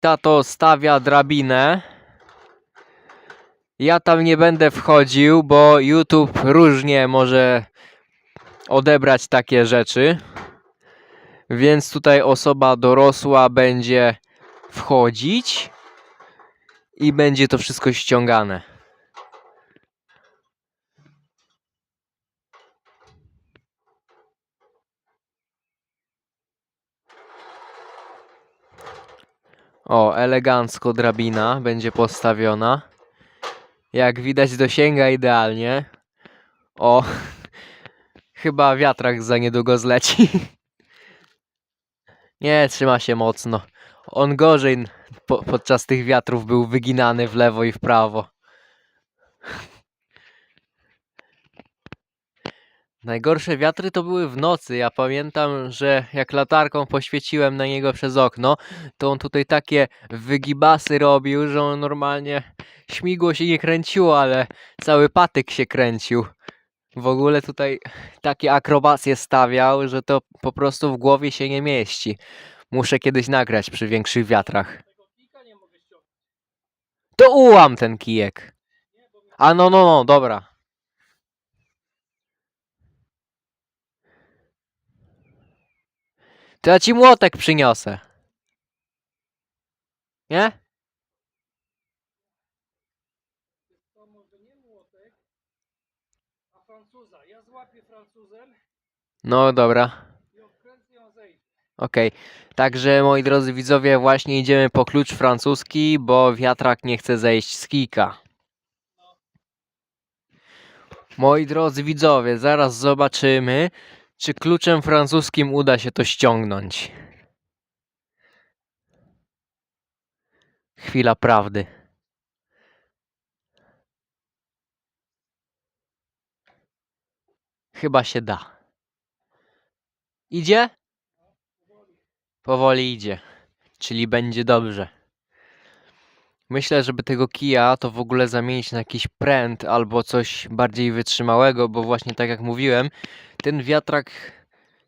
tato stawia drabinę. Ja tam nie będę wchodził, bo YouTube różnie może odebrać takie rzeczy. Więc tutaj osoba dorosła będzie wchodzić i będzie to wszystko ściągane. O, elegancko drabina będzie postawiona. Jak widać dosięga idealnie. O, chyba wiatrak za niedługo zleci. Nie, trzyma się mocno. On gorzej po, podczas tych wiatrów był wyginany w lewo i w prawo. Najgorsze wiatry to były w nocy. Ja pamiętam, że jak latarką poświeciłem na niego przez okno, to on tutaj takie wygibasy robił, że on normalnie śmigło się nie kręciło, ale cały patyk się kręcił. W ogóle tutaj takie akrobacje stawiał, że to po prostu w głowie się nie mieści. Muszę kiedyś nagrać przy większych wiatrach. To ułam ten kijek. A no, no, no, dobra. To ja ci młotek przyniosę. Nie? To może nie młotek, a Francuza. Ja złapię Francuzem No dobra. i odkręcę ją zejdzie. Okej. Także moi drodzy widzowie, właśnie idziemy po klucz francuski, bo wiatrak nie chce zejść z kijka. Moi drodzy widzowie, zaraz zobaczymy, czy kluczem francuskim uda się to ściągnąć. Chwila prawdy. Chyba się da. Idzie? Powoli idzie, czyli będzie dobrze. Myślę, żeby tego kija to w ogóle zamienić na jakiś pręt albo coś bardziej wytrzymałego, bo właśnie tak jak mówiłem, ten wiatrak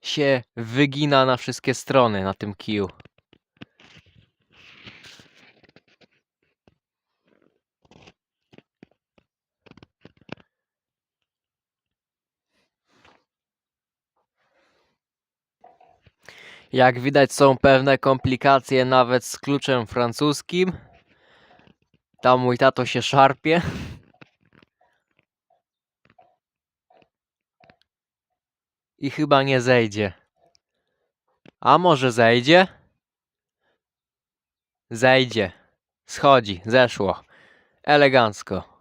się wygina na wszystkie strony na tym kiju. Jak widać są pewne komplikacje nawet z kluczem francuskim. Tam mój tato się szarpie. I chyba nie zejdzie. A może zejdzie? Zejdzie. Schodzi, zeszło. Elegancko.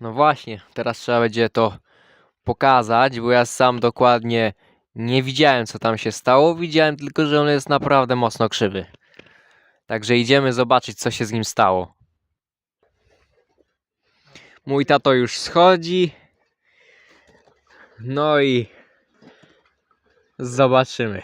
No właśnie, teraz trzeba będzie to pokazać, bo ja sam dokładnie nie widziałem, co tam się stało. Widziałem tylko, że on jest naprawdę mocno krzywy. Także idziemy zobaczyć, co się z nim stało. Mój tato już schodzi. No i zobaczymy.